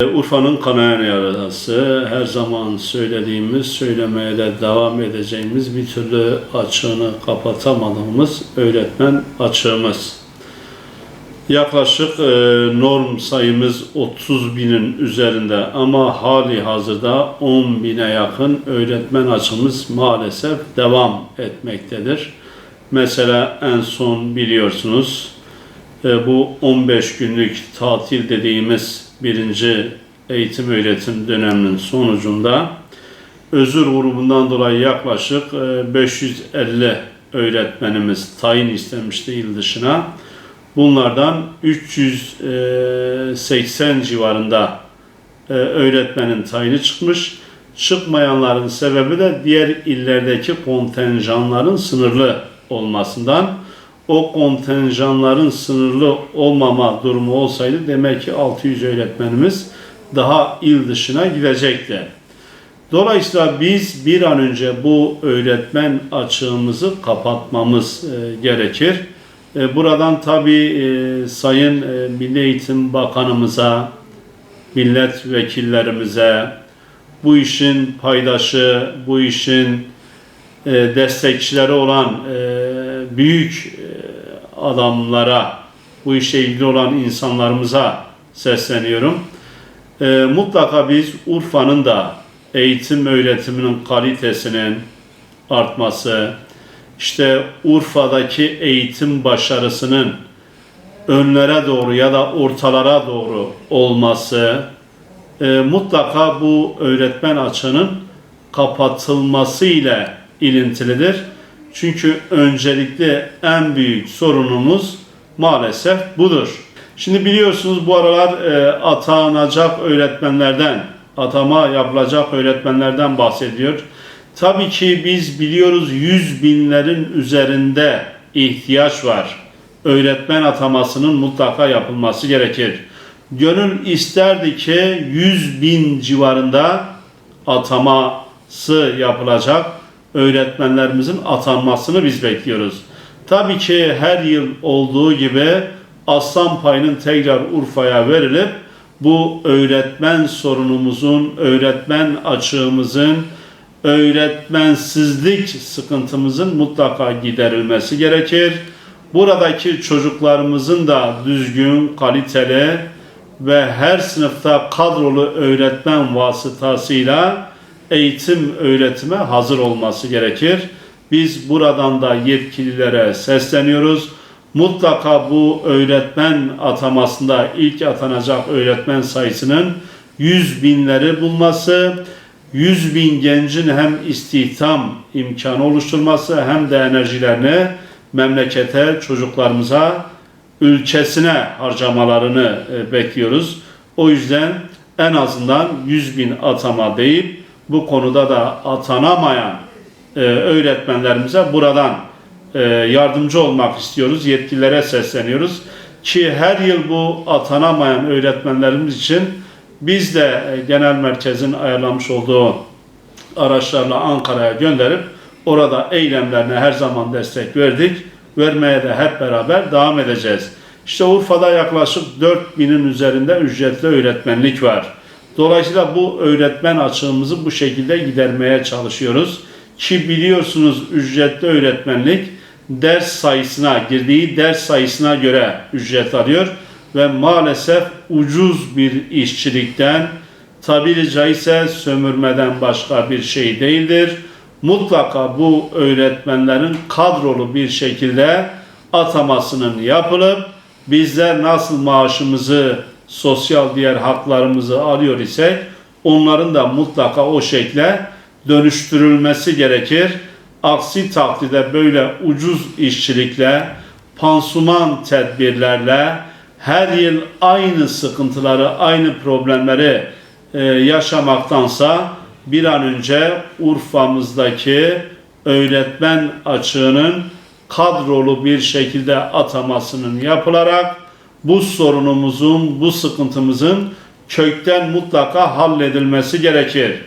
E, Urfa'nın kanayan yarası her zaman söylediğimiz, söylemeye de devam edeceğimiz bir türlü açığını kapatamadığımız öğretmen açığımız. Yaklaşık e, norm sayımız 30 binin üzerinde ama hali hazırda 10 bine yakın öğretmen açığımız maalesef devam etmektedir. Mesela en son biliyorsunuz e, bu 15 günlük tatil dediğimiz birinci eğitim öğretim döneminin sonucunda özür grubundan dolayı yaklaşık e, 550 öğretmenimiz tayin istemişti il dışına. Bunlardan 380 civarında e, öğretmenin tayini çıkmış. Çıkmayanların sebebi de diğer illerdeki kontenjanların sınırlı olmasından. O kontenjanların sınırlı olmama durumu olsaydı demek ki 600 öğretmenimiz daha il dışına gidecekti. Dolayısıyla biz bir an önce bu öğretmen açığımızı kapatmamız e, gerekir. E, buradan tabii e, Sayın Milli Eğitim Bakanımıza, milletvekillerimize, bu işin paydaşı, bu işin e, destekçileri olan e, büyük e, adamlara, bu işe ilgili olan insanlarımıza sesleniyorum. E, mutlaka biz Urfa'nın da eğitim öğretiminin kalitesinin artması, işte Urfa'daki eğitim başarısının önlere doğru ya da ortalara doğru olması, e, mutlaka bu öğretmen açığının kapatılması ile ilintilidir. Çünkü öncelikli en büyük sorunumuz maalesef budur. Şimdi biliyorsunuz bu aralar e, atanacak öğretmenlerden, atama yapılacak öğretmenlerden bahsediyor. Tabii ki biz biliyoruz yüz binlerin üzerinde ihtiyaç var. Öğretmen atamasının mutlaka yapılması gerekir. Gönül isterdi ki 100 bin civarında ataması yapılacak öğretmenlerimizin atanmasını biz bekliyoruz. Tabii ki her yıl olduğu gibi aslan payının tekrar Urfa'ya verilip bu öğretmen sorunumuzun, öğretmen açığımızın, öğretmensizlik sıkıntımızın mutlaka giderilmesi gerekir. Buradaki çocuklarımızın da düzgün, kaliteli ve her sınıfta kadrolu öğretmen vasıtasıyla eğitim öğretime hazır olması gerekir. Biz buradan da yetkililere sesleniyoruz. Mutlaka bu öğretmen atamasında ilk atanacak öğretmen sayısının 100 binleri bulması, 100 bin gencin hem istihdam imkanı oluşturması hem de enerjilerini memlekete, çocuklarımıza, ülkesine harcamalarını e, bekliyoruz. O yüzden en azından 100 bin atama deyip bu konuda da atanamayan e, öğretmenlerimize buradan e, yardımcı olmak istiyoruz. Yetkililere sesleniyoruz. Ki her yıl bu atanamayan öğretmenlerimiz için biz de e, genel merkezin ayarlamış olduğu araçlarla Ankara'ya gönderip orada eylemlerine her zaman destek verdik. Vermeye de hep beraber devam edeceğiz. İşte Urfa'da yaklaşık 4000'in üzerinde ücretli öğretmenlik var. Dolayısıyla bu öğretmen açığımızı bu şekilde gidermeye çalışıyoruz. Ki biliyorsunuz ücretli öğretmenlik ders sayısına, girdiği ders sayısına göre ücret alıyor ve maalesef ucuz bir işçilikten tabiri caizse sömürmeden başka bir şey değildir. Mutlaka bu öğretmenlerin kadrolu bir şekilde atamasının yapılıp bizler nasıl maaşımızı, sosyal diğer haklarımızı alıyor isek onların da mutlaka o şekle dönüştürülmesi gerekir. Aksi takdirde böyle ucuz işçilikle, pansuman tedbirlerle her yıl aynı sıkıntıları, aynı problemleri e, yaşamaktansa bir an önce Urfa'mızdaki öğretmen açığının kadrolu bir şekilde atamasının yapılarak bu sorunumuzun, bu sıkıntımızın kökten mutlaka halledilmesi gerekir.